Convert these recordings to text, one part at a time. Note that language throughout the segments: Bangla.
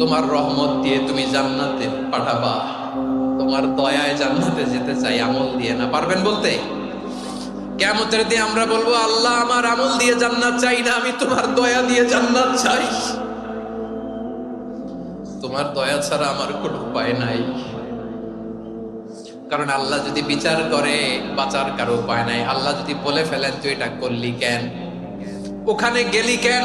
তোমার রহমত দিয়ে তুমি জান্নাতে পাঠাবা। তোমার দয়ায় জান্নাতে যেতে চাই, আমল দিয়ে না। পারবেন বলতে? কেমতের দিয়ে আমরা বলব, আল্লাহ আমার আমল দিয়ে জান্নাত চাই না, আমি তোমার দয়া দিয়ে জান্নাত চাই। তোমার দয়া ছাড়া আমার কোনো উপায় নাই। কারণ আল্লাহ যদি বিচার করে, বাঁচার কারও উপায় নাই। আল্লাহ যদি বলে ফেলেন, তুই এটা করলি কেন? ওখানে গেলি কেন?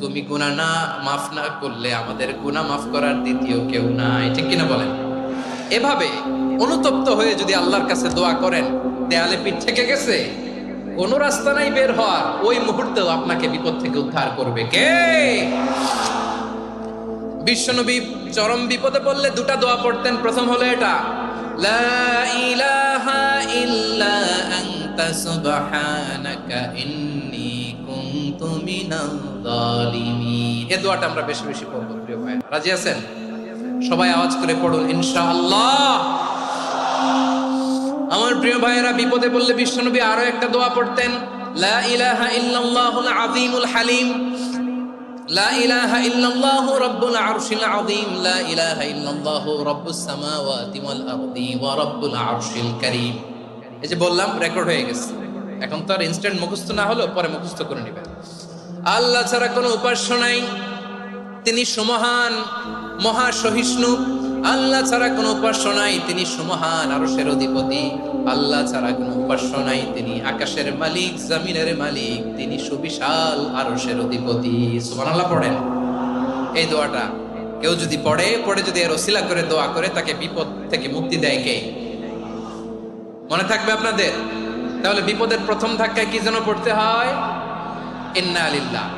তুমি গুনাহ না, মাফ না করলে আমাদের গুনাহ মাফ করার দ্বিতীয় কেউ নাই। ঠিক কিনা বলেন? এভাবে অনুতপ্ত হয়ে যদি আল্লাহর কাছে দোয়া করেন, দেয়ালে পিঠ থেকে গেছে, কোনো রাস্তা নাই বের হওয়ার, ওই মুহূর্তেও আপনাকে বিপদ থেকে উদ্ধার করবে। কে? বিশ্বনবী চরম বিপদে পড়লে দুটা দোয়া পড়তেন। প্রথম হলো এটা, লা ইলাহা ইল্লা আনতা সুবহানাকা ইন্নী মিনাল এই দোয়াটা আমরা বেশি বেশি পড়ব, প্রিয় ভাই। রাজি আছেন? সবাই আওয়াজ করে পড়ুন, ইনশাআল্লাহ। আমার প্রিয় ভাইয়েরা, বিপদে পড়লে বিশ্বনবী আরও একটা দোয়া পড়তেন, লা ইলাহা ইল্লাল্লাহুল আযীমুল হালিম। লা ইলাহা ইল্লাল্লাহু রাব্বুল আরশিল আযীম। লা ইলাহা ইল্লাল্লাহু রাব্বুস সামাওয়াতি ওয়াল আরদি ওয়া রাব্বুল আরশিল কারীম। এই যে বললাম রেকর্ড হয়ে গেছে। এখন তো আর ইনস্ট্যান্ট মুখস্থ না হলো পরে মুখস্থ করে নেবেন। আল্লাহ ছাড়া কোনো উপাস্য নাই। তিনি সমহান মহা সহিষ্ণু আল্লাহ ছাড়া কোনো উপাস্য নাই, তিনি সমহান আরশের অধিপতি। আল্লাহ ছাড়া কোনো উপাস্য নাই, তিনি আকাশের মালিক, জামিনের মালিক, তিনি সুবিশাল আরশের অধিপতি। সুবহানাল্লাহ পড়েন। এই দোয়াটা কেউ যদি পড়ে পড়ে যদি এর ওসিলা করে, দোয়া করে, তাকে বিপদ থেকে মুক্তি দেয় কে? মনে থাকবে আপনাদের? তাহলে বিপদের প্রথম ধাক্কায় কি যেন পড়তে হয়? ইন্না আলিল্লাহ